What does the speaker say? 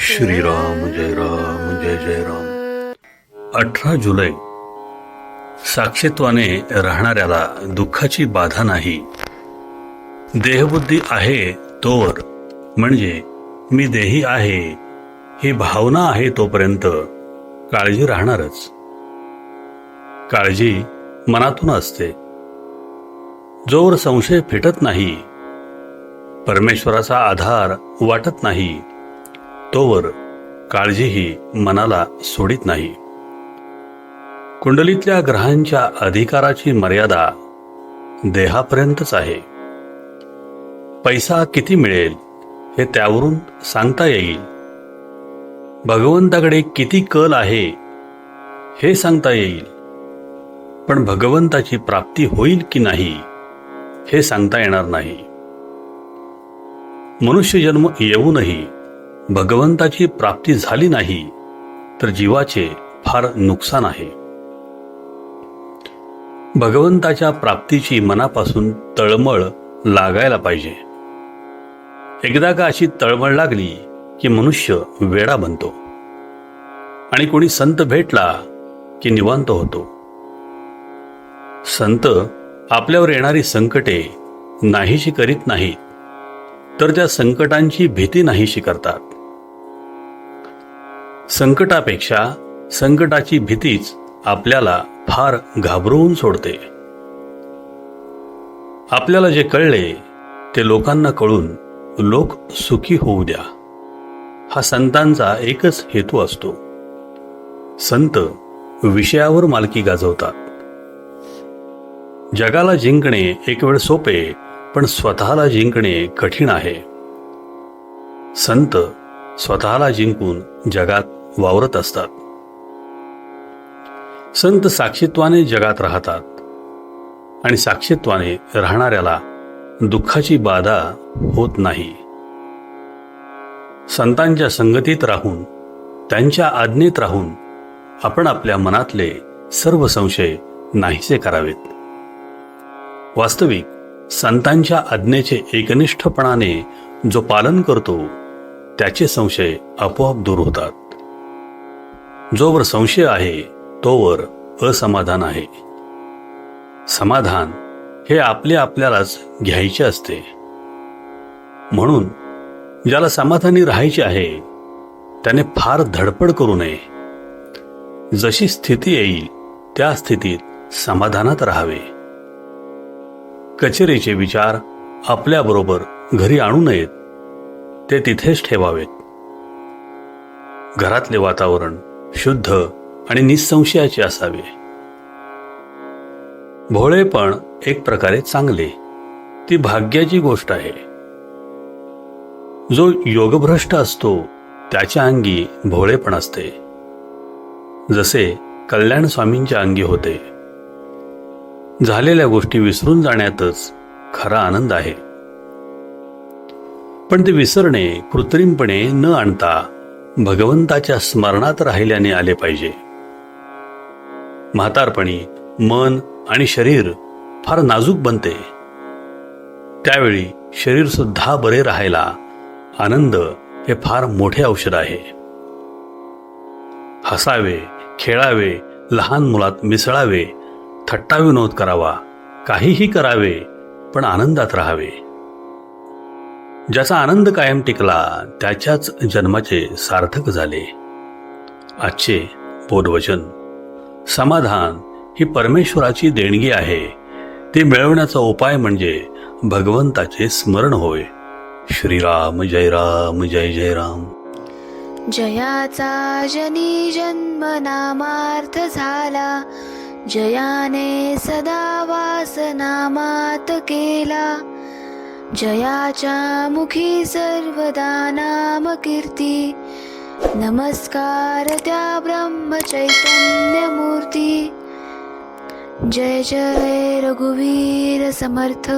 श्रीराम जय राम जय जय राम. अठरा जुलै. साक्षीत्वाने राहणाऱ्याला दुःखाची बाधा नाही. देहबुद्धी आहे तोवर. म्हणजे मी देही आहे ही भावना आहे तोपर्यंत काळजी राहणारच. काळजी मनातून असते. जोवर संशय फिटत नाही परमेश्वराचा आधार वाटत नाही तोवर काळजीही मनाला सोडित नाही. कुंडलीतल्या ग्रहांच्या अधिकाराची मर्यादा देहापर्यंतच आहे. पैसा किती मिळेल हे त्यावरून सांगता येईल. भगवंताकडे किती कल आहे हे सांगता येईल. पण भगवंताची प्राप्ती होईल की नाही हे सांगता येणार नाही. मनुष्य जन्म येऊनही भगवंताची प्राप्ती झाली नाही तर जीवाचे फार नुकसान आहे. भगवंताच्या प्राप्तीची मनापासून तळमळ लागायला पाहिजे. एकदा का अशी तळमळ लागली की मनुष्य वेडा बनतो. आणि कोणी संत भेटला की निवांत होतो. संत आपल्यावर येणारी संकटे नाहीशी करीत नाहीत तर त्या संकटांची भीती नाहीशी करतात. संकटापेक्षा संकटाची भीतीच आपल्याला फार घाबरवून सोडते. आपल्याला जे कळले ते लोकांना कळून लोक सुखी होऊ द्या. हा संतांचा एकच हेतू असतो. संत विषयावर मालकी गाजवतात. जगाला जिंकणे एक वेळ सोपे पण स्वतःला जिंकणे कठीण आहे. संत स्वतःला जिंकून जगात वावरत असतात. संत साक्षीत्वाने जगात राहतात आणि साक्षीत्वाने राहणाऱ्याला दुःखाची बाधा होत नाही. संतांच्या संगतीत राहून त्यांच्या आज्ञेत राहून आपण आपल्या मनातले सर्व संशय नाहीसे करावेत. वास्तविक संतांच्या आज्ञेचे एकनिष्ठपणाने जो पालन करतो त्याचे संशय आपोआप दूर होतात. जोवर संशय आहे तोवर असमाधान आहे. समाधान हे आपले आपल्यालाच घ्यायचे असते. म्हणून ज्याला समाधानी राहायचे आहे त्याने फार धडपड करू नये. जशी स्थिती येईल त्या स्थितीत समाधानात राहावे. कचेरीचे विचार आपल्याबरोबर घरी आणू नयेत. ते तिथेच ठेवावेत. घरातले वातावरण शुद्ध आणि निसंशयाचे असावे. भोळेपण एक प्रकारे चांगले. ती भाग्याची गोष्ट आहे. जो योगभ्रष्ट असतो त्याच्या अंगी भोळेपण असते. जसे कल्याण स्वामींच्या अंगी होते. झालेल्या गोष्टी विसरून जाण्यातच खरा आनंद आहे. पण ते विसरणे कृत्रिमपणे न आणता भगवंताच्या स्मरणात राहिल्याने आले पाहिजे. म्हातारपणी मन आणि शरीर फार नाजूक बनते. त्यावेळी शरीर सुद्धा बरे राहायला आनंद हे फार मोठे औषध आहे. हसावे खेळावे लहान मुलात मिसळावे थट्टा विनोद करावा. काहीही करावे पण आनंदात राहावे. ज्याचा आनंद कायम टिकला त्याच्याच जन्माचे सार्थक झाले. आजचे बोधवचन समाधान ही परमेश्वराची देणगी आहे. ती मिळवण्याचा उपाय म्हणजे भगवंताचे स्मरण होय. श्रीराम जय राम जय जय राम. जयाचा जनी जन्म नामार्थ झाला. जयाने सदा वास नामात केला. जयाच्या मुखी सर्वदा नाम कीर्ती. नमस्कार त्या ब्रह्म चैतन्य मूर्ती. जय जय रघुवीर समर्थ.